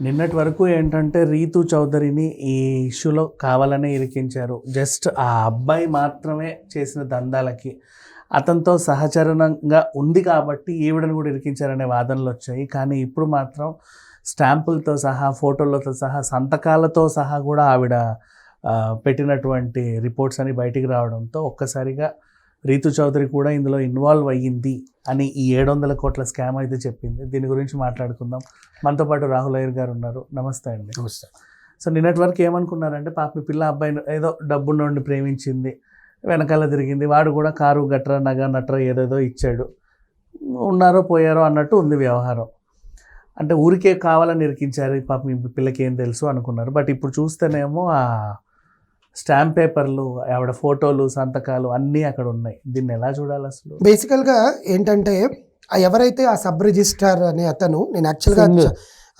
నిన్నటి వరకు ఏంటంటే రీతు చౌదరిని ఈ ఇష్యూలో కావాలనే ఇరికించారు. జస్ట్ ఆ అబ్బాయి మాత్రమే చేసిన దందాలకి అతనితో సహచరణంగా ఉంది కాబట్టి ఈవిడను కూడా ఇరికించారనే వాదనలు వచ్చాయి. కానీ ఇప్పుడు మాత్రం స్టాంపులతో సహా ఫోటోలతో సహా సంతకాలతో సహా కూడా ఆవిడ పెట్టినటువంటి రిపోర్ట్స్ అని బయటికి రావడంతో ఒక్కసారిగా రీతు చౌదరి కూడా ఇందులో ఇన్వాల్వ్ అయ్యింది అని ఈ ఏడు వందల కోట్ల స్కామ్ అయితే చెప్పింది. దీని గురించి మాట్లాడుకుందాం. మనతో పాటు రాహుల్ అయ్యర్ గారు ఉన్నారు. నమస్తే అండి. సో నిన్నటి వరకు ఏమనుకున్నారంటే పాప మీ పిల్ల అబ్బాయిని ఏదో డబ్బు నుండి ప్రేమించింది వెనకాల తిరిగింది వాడు కూడా కారు గట్ర నగ నట్ర ఏదేదో ఇచ్చాడు. ఉన్నారో పోయారో అన్నట్టు ఉంది వ్యవహారం. అంటే ఊరికే కావాలని ఇరికించారు పాప మీ పిల్లకి ఏం తెలుసు అనుకున్నారు. బట్ ఇప్పుడు చూస్తేనేమో ఆ స్టాంప్ పేపర్లు ఆవిడ ఫోటోలు సంతకాలు అన్నీ అక్కడ ఉన్నాయి. దీన్ని ఎలా చూడాలి అసలు? బేసికల్గా ఏంటంటే ఎవరైతే ఆ సబ్ రిజిస్ట్రార్ అనే అతను నేను యాక్చువల్గా.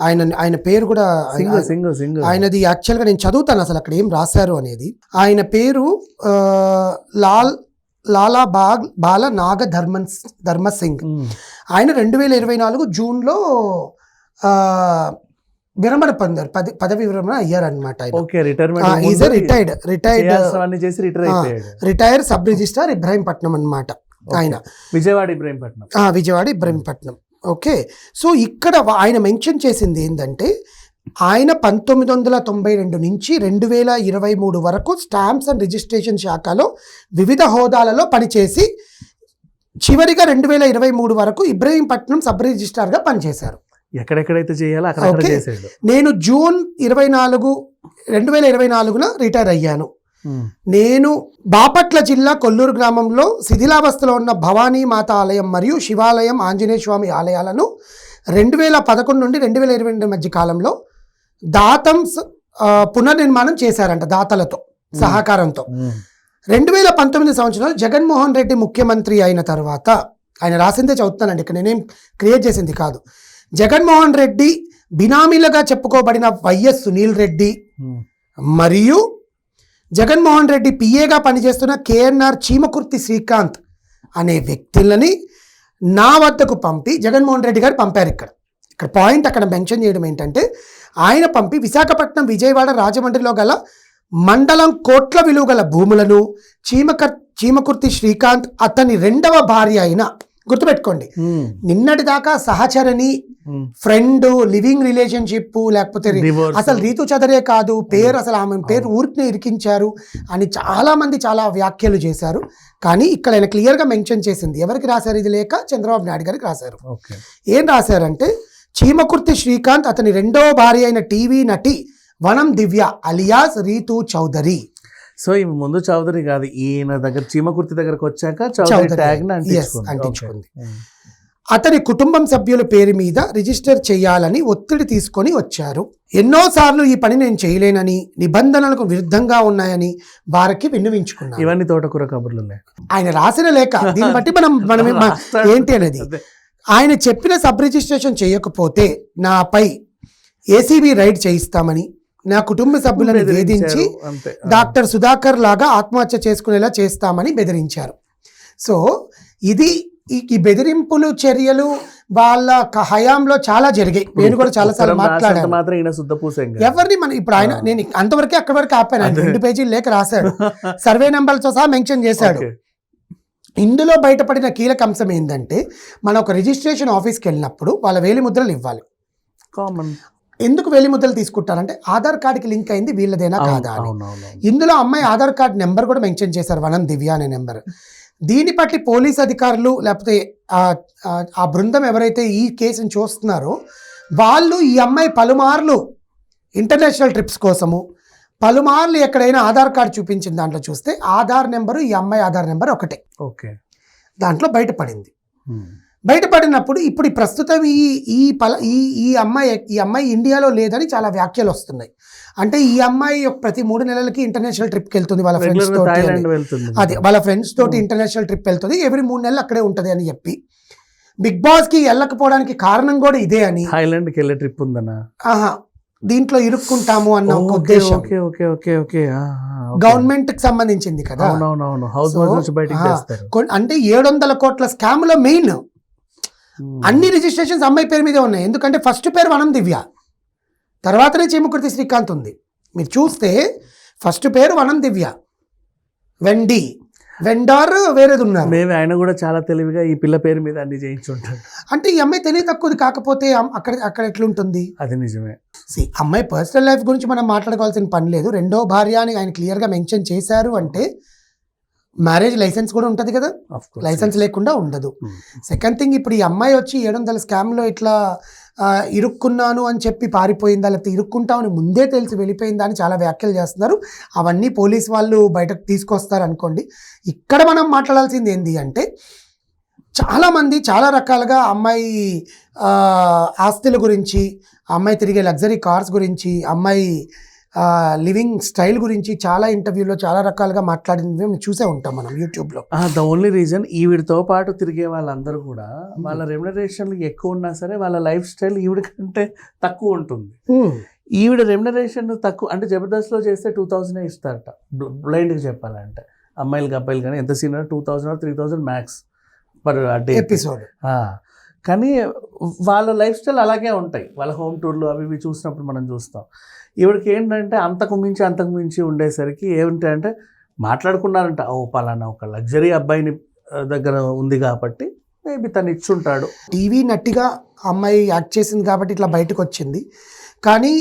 ఆయన ఆయన పేరు కూడా ఆయనది యాక్చువల్గా నేను చదువుతాను అసలు అక్కడ ఏం రాశారు అనేది. ఆయన పేరు లాల్ లాలా బాగ్ బాల నాగ ధర్మన్ ధర్మ సింగ్ ఉమ్. ఆయన రెండు వేల ఇరవై నాలుగు జూన్లో విరమణ పొందారు. పది పదవి విరమణ అయ్యారనమాట okay retirement retired retired retire sub registrar Ibrahimpatnam అన్నమాట ఆయన. విజయవాడ ఇబ్రహీంపట్నం విజయవాడ ఇబ్రహీంపట్నం ఓకే. సో ఇక్కడ ఆయన మెన్షన్ చేసింది ఏంటంటే ఆయన పంతొమ్మిది వందల తొంభై రెండు నుంచి రెండు వేల ఇరవై మూడు వరకు స్టాంప్స్ అండ్ రిజిస్ట్రేషన్ శాఖలో వివిధ హోదాలలో పనిచేసి చివరిగా రెండు వేల ఇరవై మూడు వరకు ఇబ్రహీంపట్నం సబ్ రిజిస్ట్రార్గా పనిచేశారు. ఎక్కడెక్కడైతే చేయాలో అక్కడ. చేసాడు నేను జూన్ ఇరవై నాలుగు రెండు వేల ఇరవై నాలుగున రిటైర్ అయ్యాను. నేను బాపట్ల జిల్లా కొల్లూరు గ్రామంలో శిథిలావస్థలో ఉన్న భవానీ మాత ఆలయం మరియు శివాలయం ఆంజనేయ స్వామి ఆలయాలను రెండు వేల పదకొండు నుండి రెండు వేల ఇరవై రెండు మధ్య కాలంలో దాతం పునర్నిర్మాణం చేశారంట దాతలతో సహకారంతో. రెండు వేల పంతొమ్మిది సంవత్సరంలో జగన్మోహన్ రెడ్డి ముఖ్యమంత్రి అయిన తర్వాత ఆయన రాసిందే చదువుతానండి ఇక్కడ నేనేం క్రియేట్ చేసింది కాదు జగన్మోహన్ రెడ్డి బినామీలుగా చెప్పుకోబడిన వైఎస్ సునీల్ రెడ్డి ఉమ్. మరియు జగన్మోహన్ రెడ్డి పిఏగా పనిచేస్తున్న కేఎన్ఆర్ చీమకుర్తి శ్రీకాంత్ అనే వ్యక్తులని నా వద్దకు పంపి జగన్మోహన్ రెడ్డి గారు పంపారు ఇక్కడ ఇక్కడ పాయింట్ అక్కడ మెన్షన్ చేయడం ఏంటంటే ఆయన పంపి విశాఖపట్నం విజయవాడ రాజమండ్రిలో గల మండలం కోట్ల విలువ గల భూములను చీమకర్ చీమకుర్తి శ్రీకాంత్ అతని రెండవ భార్య అయిన గుర్తుపెట్టుకోండి. నిన్నటి దాకా సహచరని. ఫ్రెండ్ లివింగ్ రిలేషన్షిప్ లేకపోతే. అసలు రీతు చదరే కాదు పేరు అసలు ఆమె పేరు ఊరికి ఇరికించారు అని చాలా మంది చాలా వ్యాఖ్యలు చేశారు. కానీ ఇక్కడ ఆయన క్లియర్గా మెన్షన్ చేసింది. ఎవరికి రాశారు ఇది లేక చంద్రబాబు నాయుడు గారికి రాశారు. ఏం రాశారంటే చీమకుర్తి శ్రీకాంత్ అతని రెండవ భార్య అయిన టీవీ నటి వనం దివ్య అలియాస్ రీతు చౌదరి. సో ఈ ముందు చౌదరి కాదు ఈయన దగ్గర చీమకుర్తి దగ్గరకు వచ్చాక చౌదరి అంటించుకుంది. అతని కుటుంబం సభ్యుల పేరు మీద రిజిస్టర్ చేయాలని ఒత్తిడి తీసుకొని వచ్చారు. ఎన్నోసార్లు ఈ పని నేను చేయలేనని నిబంధనలకు విరుద్ధంగా ఉన్నాయని వారికి విన్నవించుకున్నాను. ఇవన్నీ తోటకూర కబుర్లులే. ఆయన రాసిన లేఖ దీన్ని బట్టి మనం మనం. ఏంటి అనేది. ఆయన చెప్పిన సబ్ రిజిస్ట్రేషన్ చేయకపోతే నాపై ఏసీబీ రైడ్ చేయిస్తామని నా కుటుంబ సభ్యులను వేధించి డాక్టర్ సుధాకర్ లాగా ఆత్మహత్య చేసుకునేలా చేస్తామని బెదిరించారు. సో ఇది ఈ- బెదిరింపులు చర్యలు వాళ్ళ హయాంలో చాలా జరిగాయి. నేను కూడా చాలా సార్లు మాట్లాడాను. ఎవరిని మనం ఇప్పుడు ఆయన నేను అంతవరకే అక్కడి వరకు ఆపాను. ఆయన. రెండు పేజీలు లేఖ రాశాడు. సర్వే నెంబర్లతో సహా మెన్షన్ చేశాడు. ఇందులో బయటపడిన కీలక అంశం ఏంటంటే మనం ఒక రిజిస్ట్రేషన్ ఆఫీస్కి వెళ్ళినప్పుడు వాళ్ళ వేలి ముద్రలు ఇవ్వాలి. కామన్. ఎందుకు వేలి ముద్రలు తీసుకుంటారంటే ఆధార్ కార్డుకి లింక్ అయింది వీళ్ళదేనా కాదా అని. ఇందులో అమ్మాయి ఆధార్ కార్డ్ నెంబర్ కూడా మెన్షన్ చేశారు వనం దివ్య అనే నెంబర్. దీన్ని బట్టి పోలీస్ అధికారులు లేకపోతే ఆ బృందం ఎవరైతే ఈ కేసుని చూస్తున్నారో వాళ్ళు ఈ అమ్మాయి పలుమార్లు ఇంటర్నేషనల్ ట్రిప్స్ కోసము పలుమార్లు ఎక్కడైనా ఆధార్ కార్డు చూపించిన దాంట్లో చూస్తే ఆధార్ నెంబరు ఈ అమ్మాయి ఆధార్ నెంబర్ ఒకటే. ఓకే. దాంట్లో బయటపడింది. బయటపడినప్పుడు ఇప్పుడు ప్రస్తుతం ఈ ఈ పల ఈ ఈ అమ్మాయి ఈ అమ్మాయి ఇండియాలో లేదని చాలా వ్యాఖ్యలు వస్తున్నాయి. అంటే ఈ అమ్మాయి ప్రతి మూడు నెలలకి ఇంటర్నేషనల్ ట్రిప్కి వెళ్తుంది వాళ్ళ ఫ్రెండ్స్ తోటి అదే వాళ్ళ ఫ్రెండ్స్ తోటి ఇంటర్నేషనల్ ట్రిప్ వెళ్తుంది ఎవ్రీ మూడు నెలలు అక్కడే ఉంటుంది అని చెప్పి. బిగ్ బాస్కి వెళ్ళకపోవడానికి కారణం కూడా ఇదే అని. థాయిలాండ్కి వెళ్ళే ట్రిప్ ఉందనా? ఆహా దీంట్లో ఇరుక్కుంటాము అన్న ఒక ఓకే ఉద్దేశం. Okay okay okay okay. గవర్నమెంట్కి సంబంధించింది కదా. అవునవునవును. హౌస్ బయటికి అంటే ఏడు వందల కోట్ల స్కామ్లో మెయిన్. అన్ని రిజిస్ట్రేషన్స్ అమ్మాయి పేరు మీదే ఉన్నాయి. ఎందుకంటే ఫస్ట్ పేరు వనం దివ్య. తర్వాతనే చీమకుర్తి శ్రీకాంత్ ఉంది. మీరు చూస్తే ఫస్ట్ పేరు వనం దివ్య. వెండి. వెండార్ వేరేది ఉన్నారు. మేబీ ఆయన కూడా చాలా తెలివిగా ఈ పిల్ల పేరు మీద అన్ని చేయించుంటాడు అంటే ఈ అమ్మాయి తెలివి తక్కువది కాకపోతే అక్కడ అక్కడ ఎట్లుంటుంది? అది నిజమే. See, అమ్మాయి పర్సనల్ లైఫ్ గురించి మనం మాట్లాడుకోవాల్సిన పని లేదు. రెండో భార్య అని ఆయన క్లియర్గా మెన్షన్ చేశారు అంటే మ్యారేజ్ లైసెన్స్ కూడా ఉంటుంది కదా. లైసెన్స్ లేకుండా ఉండదు. Hmm. సెకండ్ థింగ్ ఇప్పుడు ఈ అమ్మాయి వచ్చి ఏడు వందల స్కామ్లో ఇట్లా ఇరుక్కున్నాను అని చెప్పి పారిపోయిందా? లేకపోతే ఇరుక్కుంటామని ముందే తెలిసి వెళ్ళిపోయిందా అని చాలా వ్యాఖ్యలు చేస్తున్నారు. అవన్నీ పోలీస్ వాళ్ళు బయటకు తీసుకొస్తారు అనుకోండి ఇక్కడ మనం మాట్లాడాల్సింది ఏంటి అంటే చాలామంది చాలా రకాలుగా అమ్మాయి ఆస్తుల గురించి అమ్మాయి తిరిగే లగ్జరీ కార్స్ గురించి అమ్మాయి లివింగ్ స్టైల్ గురించి చాలా ఇంటర్వ్యూలో చాలా రకాలుగా మాట్లాడింది మేము చూసే ఉంటాం మనం యూట్యూబ్లో. ద ఓన్లీ రీజన్ ఈవిడతో పాటు తిరిగే వాళ్ళందరూ కూడా వాళ్ళ రెమ్యునరేషన్లు ఎక్కువ ఉన్నా సరే వాళ్ళ లైఫ్ స్టైల్ ఈవిడ కంటే తక్కువ ఉంటుంది. ఈవిడ రెమ్యునరేషన్ తక్కువ అంటే జబర్దస్త్లో చేస్తే టూ థౌజండ్ ఇస్తారట. బ్లైండ్గా చెప్పాలంటే. అమ్మాయిలకి అబ్బాయిలు కానీ ఎంత senior two thousand three thousand max per day episode కానీ వాళ్ళ లైఫ్ స్టైల్ అలాగే ఉంటాయి. వాళ్ళ హోమ్ టూర్లు అవి ఇవి చూసినప్పుడు మనం చూస్తాం. ఈవిడకి ఏంటంటే అంతకు మించి అంతకు మించి ఉండేసరికి ఏమిటంటే మాట్లాడుకున్నారంట ఓ పలానా ఒక లగ్జరీ అబ్బాయిని దగ్గర ఉంది కాబట్టి మేబీ తను ఇచ్చుంటాడు. టీవీ నట్టిగా అమ్మాయి యాక్ట్ చేసింది కాబట్టి ఇట్లా బయటకు వచ్చింది కానీ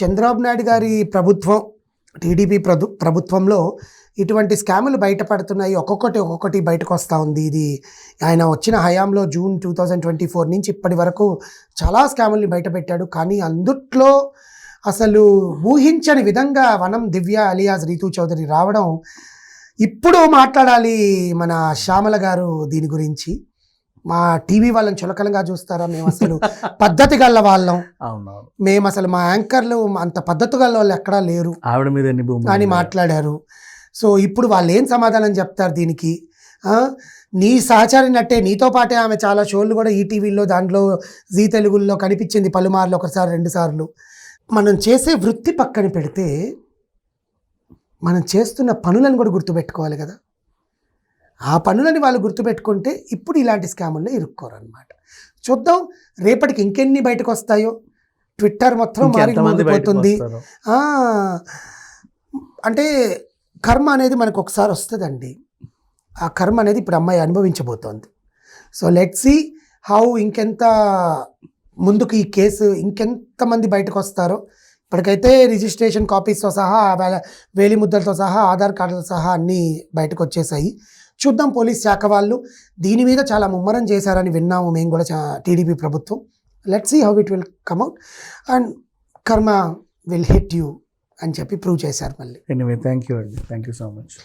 చంద్రబాబు నాయుడు గారి ప్రభుత్వం టీడీపీ ప్రభు ప్రభుత్వంలో ఇటువంటి స్కాములు బయటపడుతున్నాయి. ఒక్కొక్కటి ఒక్కొక్కటి బయటకు వస్తూ ఉంది. ఇది ఆయన వచ్చిన హయాంలో June two thousand twenty four నుంచి ఇప్పటి వరకు చాలా స్కాముల్ని బయటపెట్టాడు. కానీ అందుట్లో అసలు ఊహించని విధంగా వనం దివ్య అలియాస్ రీతు చౌదరి రావడం ఇప్పుడు మాట్లాడాలి మన శ్యామల గారు దీని గురించి. మా టీవీ వాళ్ళని చులకనగా చూస్తారా మేము అసలు? పద్ధతి గల్ల వాళ్ళం. అవునవును. మేము అసలు మా యాంకర్లు అంత పద్ధతి గల వాళ్ళు ఎక్కడా లేరు. ఆవిడ మీద అని? మాట్లాడారు. సో ఇప్పుడు వాళ్ళు ఏం సమాధానం చెప్తారు దీనికి? నీ సహచారి నట్టే నీతో పాటే ఆమె చాలా షోలు కూడా ఈ టీవీలో దాంట్లో జీ తెలుగుల్లో కనిపించింది పలుమార్లు ఒకసారి రెండు సార్లు. మనం చేసే వృత్తి పక్కన పెడితే మనం చేస్తున్న పనులను కూడా గుర్తుపెట్టుకోవాలి కదా. ఆ పనులని వాళ్ళు గుర్తుపెట్టుకుంటే ఇప్పుడు ఇలాంటి స్కాముల్లో ఇరుక్కోరు అనమాట చూద్దాం రేపటికి ఇంకెన్ని బయటకు వస్తాయో ట్విట్టర్ మొత్తం మారిపోతుంది అంటే కర్మ అనేది మనకు ఒకసారి వస్తుందండి. ఆ కర్మ అనేది ఇప్పుడు అమ్మాయి అనుభవించబోతోంది. సో లెట్ సి హౌ ఇంకెంత ముందుకు ఈ కేసు ఇంకెంతమంది బయటకు వస్తారో ఇప్పటికైతే రిజిస్ట్రేషన్ కాపీస్తో సహా వేల- ముద్దలతో సహా ఆధార్ కార్డులతో సహా అన్నీ బయటకు వచ్చేసాయి చూద్దాం పోలీస్ శాఖ వాళ్ళు. దీని మీద చాలా ముమ్మరం చేశారని విన్నాము మేము కూడా టీడీపీ ప్రభుత్వం. Let see how it will come at and karma will hit you అని చెప్పి ప్రూవ్ చేశారు మళ్ళీ. ఎనీవే థ్యాంక్ యూ అండి థ్యాంక్ యూ సో మచ్